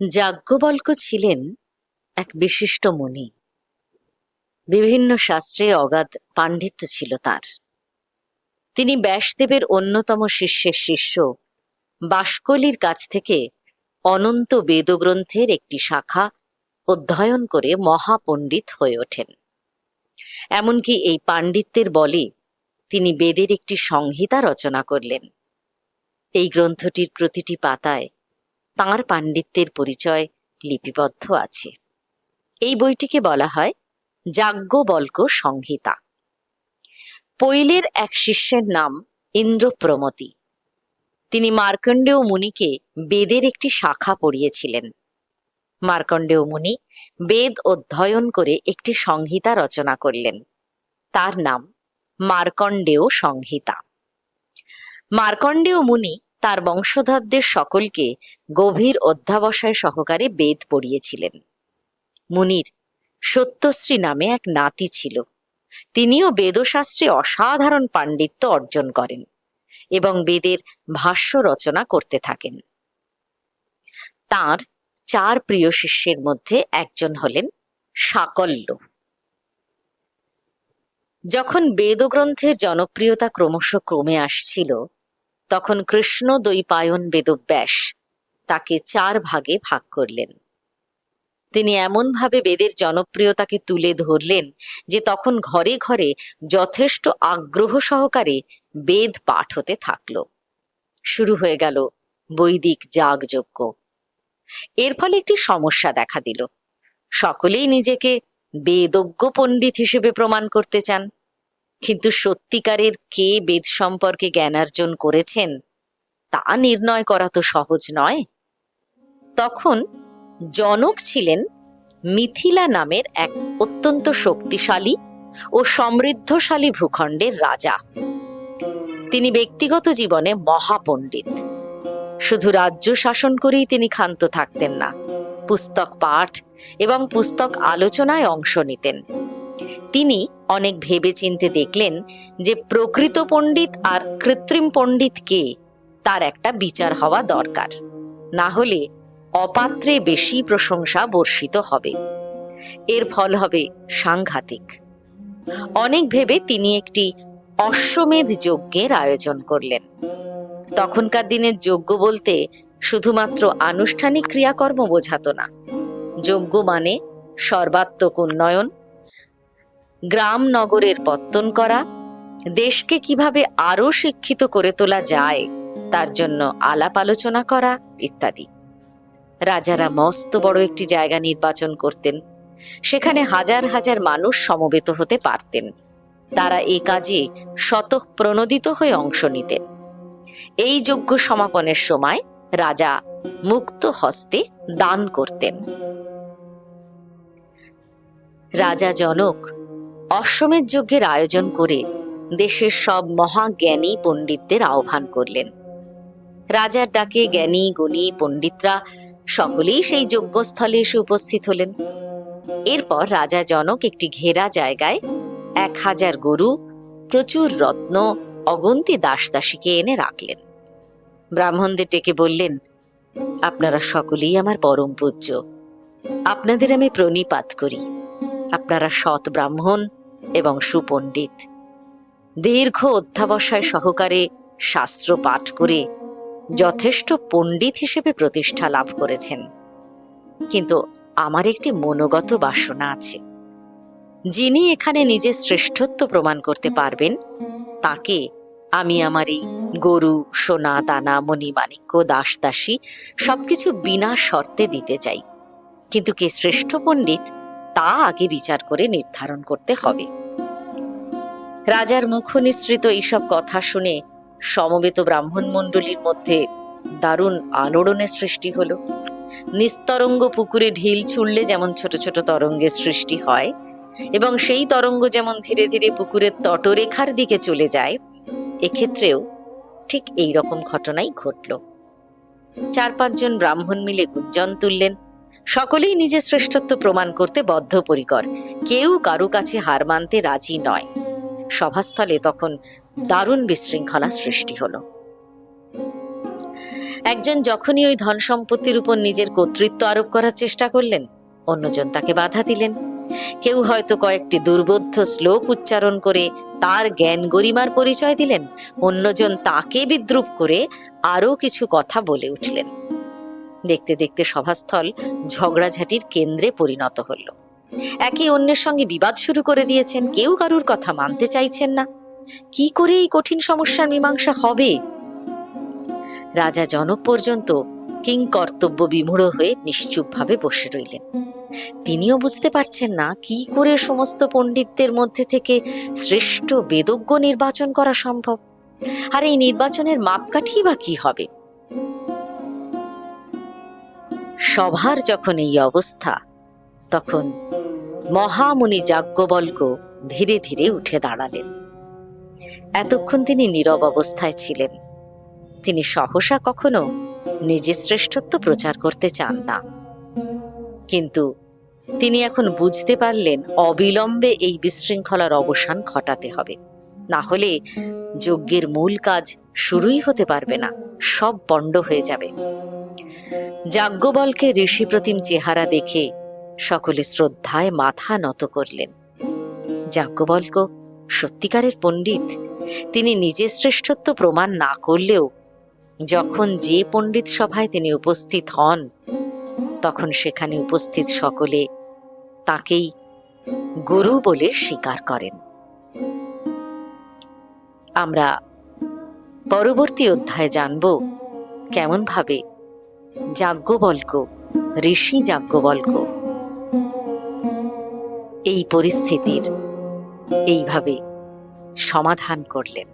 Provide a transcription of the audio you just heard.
যাজ্ঞবল্ক ছিলেন এক বিশিষ্ট মুনি। বিভিন্ন শাস্ত্রে অগাধ পাণ্ডিত্য ছিল তার। তিনি ব্যাসদেবের অন্যতম শিষ্যের শিষ্য বাষ্কলির কাছ থেকে অনন্ত বেদগ্রন্থের একটি শাখা অধ্যয়ন করে মহাপণ্ডিত হয়ে ওঠেন। এমনকি এই পাণ্ডিত্যের বলে তিনি বেদের একটি সংহিতা রচনা করলেন। এই গ্রন্থটির প্রতিটি পাতায় তাঁর পাণ্ডিত্যের পরিচয় লিপিবদ্ধ আছে। এই বইটিকে বলা হয় যাজ্ঞবল্ক সংহিতা। পৈলের এক শিষ্যের নাম ইন্দ্রপ্রমতি। তিনি মার্কণ্ডেয় মুনিকে বেদের একটি শাখা পড়িয়েছিলেন। মার্কণ্ডেয় মুনি বেদ অধ্যয়ন করে একটি সংহিতা রচনা করলেন। তার নাম মার্কণ্ডেয় সংহিতা। মার্কণ্ডেয় মুনি তার বংশধরদের সকলকে গভীর অধ্যাবসায় সহকারে বেদ পড়িয়েছিলেন। মুনির সত্যশ্রী নামে এক নাতি ছিল। তিনিও বেদশাস্ত্রে অসাধারণ পাণ্ডিত্য অর্জন করেন এবং বেদের ভাষ্য রচনা করতে থাকেন। তার চার প্রিয় শিষ্যের মধ্যে একজন হলেন সাকল্য। যখন বেদগ্রন্থের জনপ্রিয়তা ক্রমশ কমে আসছিল তখন কৃষ্ণ দৈপায়ন বেদব্যাস তাকে চার ভাগে ভাগ করলেন। তিনি এমনভাবে বেদের জনপ্রিয়তাকে তুলে ধরলেন যে তখন ঘরে ঘরে যথেষ্ট আগ্রহ সহকারে বেদ পাঠ হতে থাকল। শুরু হয়ে গেল বৈদিক যাগযজ্ঞ। এর ফলে একটি সমস্যা দেখা দিল। সকলেই নিজেকে বেদজ্ঞ পণ্ডিত হিসেবে প্রমাণ করতে চান। কিন্তু সত্যিকারের কে বেদ সম্পর্কে জ্ঞানার্জন করেছেন, তা নির্ণয় করা তো সহজ নয়। তখন জনক ছিলেন মিথিলা নামের এক অত্যন্ত শক্তিশালী ও সমৃদ্ধশালী ভূখণ্ডের রাজা। তিনি ব্যক্তিগত জীবনে মহাপণ্ডিত। শুধু রাজ্য শাসন করেই তিনি ক্ষান্ত থাকতেন না, পুস্তক পাঠ এবং পুস্তক আলোচনায় অংশ নিতেন। তিনি অনেক ভেবেচিন্তে দেখলেন যে প্রকৃত পণ্ডিত আর কৃত্রিম পণ্ডিত কে, তার একটা বিচার হওয়া দরকার। না হলে অপাত্রে বেশি প্রশংসা বর্ষিত হবে। এর ফল হবে সাংঘাতিক। অনেক ভেবে তিনি একটি অশ্বমেধ যজ্ঞের আয়োজন করলেন। তখনকার দিনের যজ্ঞ বলতে শুধুমাত্র আনুষ্ঠানিক ক্রিয়াকর্ম বোঝাতো না। যজ্ঞ মানে সর্বাত্মক উন্নয়ন গ্রাম নগরের পত্তন করা, দেশকে কীভাবে আরও শিক্ষিত করে তোলা যায়, তার জন্য আলাপ আলোচনা করা ইত্যাদি। রাজারা মস্ত বড় একটি জায়গা নির্বাচন করতেন, সেখানে হাজার হাজার মানুষ সমবেত হতে পারতেন। তারা এ কাজে স্বতঃপ্রণোদিত হয়ে অংশ নিতেন। এই যজ্ঞ সমাপনের সময় রাজা মুক্ত হস্তে দান করতেন। রাজা জনক অশ্বমেধ যজ্ঞের আয়োজন করে দেশের সব মহাজ্ঞানী পণ্ডিতদের আহ্বান করলেন। রাজার ডাকে জ্ঞানী, গুণী পণ্ডিতরা সকলেই সেই যজ্ঞস্থলে এসে উপস্থিত হলেন। এরপর রাজা জনক একটি ঘেরা জায়গায় এক হাজার গরু, প্রচুর রত্ন, অগন্তি দাসদাসীকে এনে রাখলেন। ব্রাহ্মণদের ডেকে বললেন, আপনারা সকলেই আমার পরম পূজ্য। আপনাদের আমি প্রণিপাত করি। আপনারা সৎ ব্রাহ্মণ এবং সুপণ্ডিত। দীর্ঘ অধ্যাবসায় সহকারে শাস্ত্র পাঠ করে যথেষ্ট পণ্ডিত হিসেবে প্রতিষ্ঠা লাভ করেছেন। কিন্তু আমার একটি মনোগত বাসনা আছে। যিনি এখানে নিজের শ্রেষ্ঠত্ব প্রমাণ করতে পারবেন, তাকে আমি আমার এই গরু, সোনা, দানা মণিমাণিক্য দাস, দাসী সবকিছু বিনা শর্তে দিতে চাই। কিন্তু কে শ্রেষ্ঠ পণ্ডিত তা আগে বিচার করে নির্ধারণ করতে হবে। রাজার মুখ এইসব কথা শুনে সমবেত ব্রাহ্মণ মণ্ডলীর মধ্যে দারুণ আলোড়নের সৃষ্টি হলো। নিস্তরঙ্গ পুকুরে ঢিল ছুড়লে যেমন ছোট ছোট তরঙ্গের সৃষ্টি হয় এবং সেই তরঙ্গ যেমন ধীরে ধীরে পুকুরের তটরেখার দিকে চলে যায়, এক্ষেত্রেও ঠিক এই রকম ঘটনাই ঘটল। চার পাঁচজন ব্রাহ্মণ মিলে গুঞ্জন তুললেন সকলেই নিজের শ্রেষ্ঠত্ব প্রমাণ করতে বদ্ধপরিকর। কেউ কারও কাছে হার মানতে রাজি নয়। সভাস্থলে তখন দারুণ বিশৃঙ্খলা সৃষ্টি হলো। একজন যখনই ওই ধন সম্পত্তির উপর নিজের কর্তৃত্ব আরোপ করার চেষ্টা করলেন, অন্যজন তাকে বাধা দিলেন। কেউ হয়তো কয়েকটি দুর্বোধ্য শ্লোক উচ্চারণ করে তার জ্ঞান গরিমার পরিচয় দিলেন, অন্যজন তাকে বিদ্রুপ করে আরও কিছু কথা বলে উঠলেন। দেখতে দেখতে সভাস্থল ঝগড়াঝাটির কেন্দ্রে পরিণত হল। একে অন্যের সঙ্গে বিবাদ শুরু করে দিয়েছেন, কেউ কারুর কথা মানতে চাইছেন না। কি করে এই কঠিন সমস্যার মীমাংসা হবে? রাজা জনক পর্যন্ত কিং কর্তব্য বিমূঢ় হয়ে নিশ্চুপভাবে বসে রইলেন। তিনিও বুঝতে পারছেন না কি করে সমস্ত পণ্ডিতদের মধ্যে থেকে শ্রেষ্ঠ বেদজ্ঞ নির্বাচন করা সম্ভব। আর এই নির্বাচনের মাপকাঠি বা কি হবে? সভার যখন এই অবস্থা, তখন মহামুনি যাজ্ঞবল্ক ধীরে ধীরে উঠে দাঁড়ালেন। এতক্ষণ তিনি নীরব অবস্থায় ছিলেন। তিনি সহসা কখনো নিজের শ্রেষ্ঠত্ব প্রচার করতে চান না। কিন্তু তিনি এখন বুঝতে পারলেন, অবিলম্বে এই বিশৃঙ্খলার অবসান ঘটাতে হবে। না হলে যজ্ঞের মূল কাজ শুরুই হতে পারবে না, সব পণ্ড হয়ে যাবে। যাজ্ঞবলকে ঋষি প্রতিম চেহারা দেখে সকলে শ্রদ্ধায় মাথা নত করলেন। যাজ্ঞবল্ক সত্যিকারের পণ্ডিত, তিনি নিজের শ্রেষ্ঠত্ব প্রমাণ না করলেও যখন যে পণ্ডিত সভায় তিনি উপস্থিত হন, তখন সেখানে উপস্থিত সকলে তাকেই গুরু বলে স্বীকার করেন। আমরা পরবর্তী অধ্যায়ে জানব কেমনভাবে যাজ্ঞবল্ক ঋষি যাজ্ঞবল্ক এই পরিস্থিতির এইভাবে সমাধান করলেন।